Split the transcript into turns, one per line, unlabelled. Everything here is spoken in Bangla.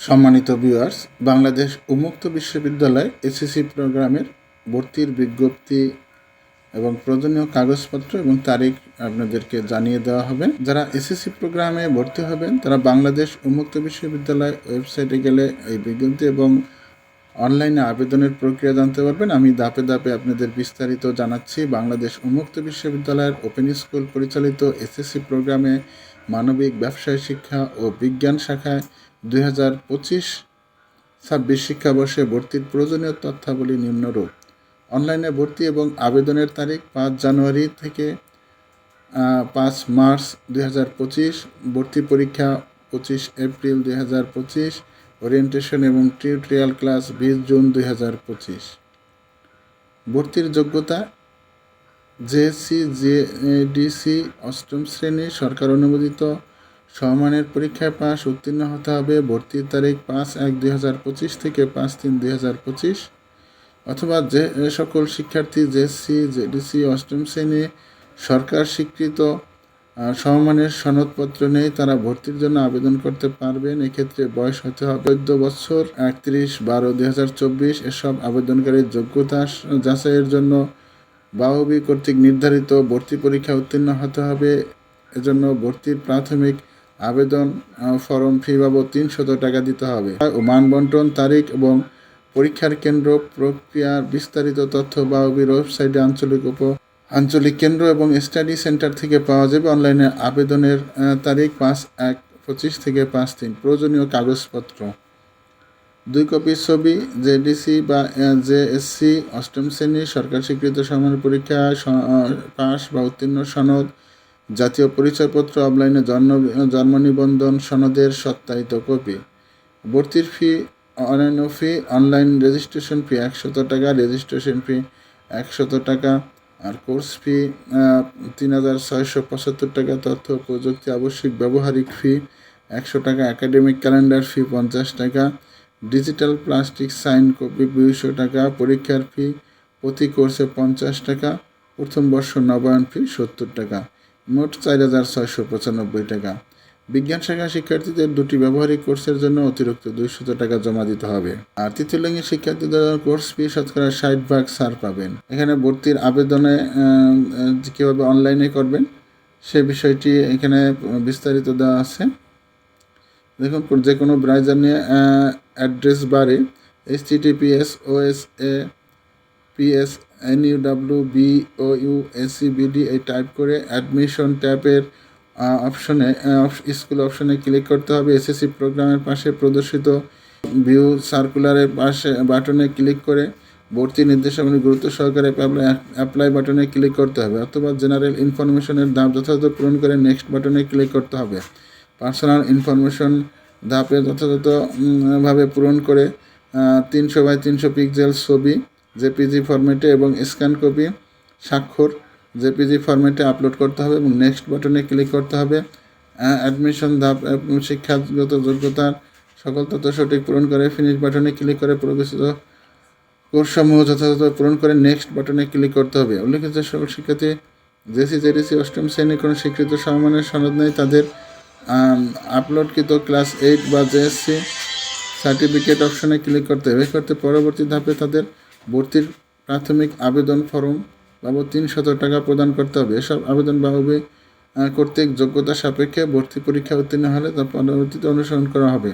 সম্মানিত ভিউয়ার্স বাংলাদেশ উন্মুক্ত বিশ্ববিদ্যালয় এসএসসি প্রোগ্রামের ভর্তির বিজ্ঞপ্তি এবং প্রয়োজনীয় কাগজপত্র এবং তারিখ আপনাদেরকে জানিয়ে দেওয়া হবে। যারা এসএসসি প্রোগ্রামে ভর্তি হবেন, তারা বাংলাদেশ উন্মুক্ত বিশ্ববিদ্যালয় ওয়েবসাইটে গেলে এই বিজ্ঞপ্তি এবং অনলাইনে আবেদনের প্রক্রিয়া জানতে পারবেন। আমি ধাপে ধাপে আপনাদের বিস্তারিত জানাচ্ছি। বাংলাদেশ উন্মুক্ত বিশ্ববিদ্যালয়ের ওপেন স্কুল পরিচালিত এসএসসি প্রোগ্রামে মানবিক, ব্যবসায়, শিক্ষা ও বিজ্ঞান শাখায় দুই হাজার পঁচিশ ছাব্বিশ শিক্ষাবর্ষে ভর্তির প্রয়োজনীয় তথ্যাবলী নিম্নরূপ অনলাইনে ভর্তি এবং আবেদনের তারিখ পাঁচ জানুয়ারি থেকে পাঁচ মার্চ দুই হাজার পঁচিশ, ভর্তি পরীক্ষা পঁচিশ এপ্রিল দুই হাজার পঁচিশ, ওরিয়েন্টেশন এবং টিউটোরিয়াল ক্লাস বিশ জুন দুই হাজার পঁচিশ। ভর্তির যোগ্যতা জেএসসি জেডিসি অষ্টম শ্রেণি সরকার অনুমোদিত সমমানের পরীক্ষায় পাস উত্তীর্ণ হতে হবে ভর্তির তারিখ পাঁচ এক দুই হাজার পঁচিশ থেকে পাঁচ তিন দুই হাজার পঁচিশ। অথবা যে সকল শিক্ষার্থী জেএসসি, জেডিসি, অষ্টম শ্রেণি, সরকার স্বীকৃত সমমানের সনদপত্র নেই, তারা ভর্তির জন্য আবেদন করতে পারবেন। এক্ষেত্রে বয়স হতে হবে চোদ্দ বছর, একত্রিশ বারো দুই হাজার চব্বিশ। এসব আবেদনকারীর যোগ্যতা যাচাইয়ের জন্য বাহবি কর্তৃক নির্ধারিত ভর্তি পরীক্ষা উত্তীর্ণ হতে হবে। এজন্য ভর্তির প্রাথমিক আবেদন ফরম ফি বাবদ তিনশত টাকা দিতে হবে। মানবন্টন তারিখ এবং পরীক্ষার কেন্দ্র প্রক্রিয়ার বিস্তারিত তথ্য বাহবির ওয়েবসাইটে আঞ্চলিক উপ, আঞ্চলিক কেন্দ্র এবং স্টাডি সেন্টার থেকে পাওয়া যাবে অনলাইনে আবেদনের তারিখ পাঁচ এক পঁচিশ থেকে পাঁচ তিন। প্রয়োজনীয় কাগজপত্র। দুই কপি ছবি, জেডিসি বা জেএসসি অষ্টম শ্রেণি সরকার স্বীকৃত সমান পরীক্ষা পাস বা উত্তীর্ণ সনদ জাতীয় পরিচয়পত্র অনলাইনে জন্ম জন্ম নিবন্ধন সনদের সত্যায়িত কপি। ভর্তির ফি অন্যান্য ফি, অনলাইন রেজিস্ট্রেশন ফি একশত টাকা, রেজিস্ট্রেশন ফি একশত টাকা, আর কোর্স ফি তিন হাজার ছয়শো পঁচাত্তর টাকা। তথ্য প্রযুক্তি আবশ্যিক ব্যবহারিক ফি একশো টাকা, একাডেমিক ক্যালেন্ডার ফি পঞ্চাশ টাকা, ডিজিটাল প্লাস্টিক সাইন কপি দুইশো টাকা, পরীক্ষার ফি প্রতি কোর্সে পঞ্চাশ টাকা, প্রথম বর্ষ নবায়ন ফি সত্তর টাকা। মোট চার হাজার ছয়শো পঁচানব্বই টাকা। বিজ্ঞান শাখা শিক্ষার্থীদের দুটি ব্যবহারিক কোর্সের জন্য অতিরিক্ত দুইশত টাকা জমা দিতে হবে। আর তৃতীয় লিঙ্গের শিক্ষার্থীদের কোর্স ফি শতকরা ষাট ভাগ ছাড় পাবেন। এখানে ভর্তির আবেদনে কীভাবে অনলাইনে করবেন, সে বিষয়টি এখানে বিস্তারিত দেওয়া আছে। দেখুন, যে কোনো ব্রাউজার নিয়ে অ্যাড্রেস বারে H TTPS OS A PS N U W B O U S C BD এই টাইপ করে অ্যাডমিশন ট্যাপের অপশনে স্কুল অপশনে ক্লিক করতে হবে। এসএসসি প্রোগ্রামের পাশে প্রদর্শিত ভিউ সার্কুলারের পাশে বাটনে ক্লিক করে ভর্তি নির্দেশাবলী গুরুত্ব সহকারে অ্যাপ্লাই বাটনে ক্লিক করতে হবে অথবা জেনারেল ইনফরমেশনের দাম যথাযথ পূরণ করে নেক্সট বাটনে ক্লিক করতে হবে। পার্সোনাল ইনফরমেশন ধাপে যথাযথ উম, ভাবে পূরণ করে তিনশো বাই তিনশো পিক্সেল ছবি জেপিজি ফরম্যাটে এবং স্ক্যান কপি স্বাক্ষর জেপিজি ফরম্যাটে আপলোড করতে হবে এবং নেক্সট বাটনে ক্লিক করতে হবে। অ্যাডমিশন ধাপ শিক্ষাগত যোগ্যতার সকল তথ্য সঠিক পূরণ করে ফিনিশ বাটনে ক্লিক করে প্রবেশিত কোর্সসমূহ যথাযথ পূরণ করে নেক্সট বাটনে ক্লিক করতে হবে। উল্লেখিত সকল শিক্ষার্থী জেসি জেডিসি অষ্টম শ্রেণির কোনো স্বীকৃত সমমানের সনদ নেই। তাদের আপলোডকৃত ক্লাস এইট বা জেএসসি সার্টিফিকেট অপশনে ক্লিক করতে হবে। করতে পরবর্তী ধাপে তাদের ভর্তির প্রাথমিক আবেদন ফর্ম বাবদ তিনশত টাকা প্রদান করতে হবে। এসব আবেদন বাহবে কর্তৃক যোগ্যতা সাপেক্ষে ভর্তি পরীক্ষা উত্তীর্ণ হলে তা পরবর্তীতে অনুসরণ করা হবে।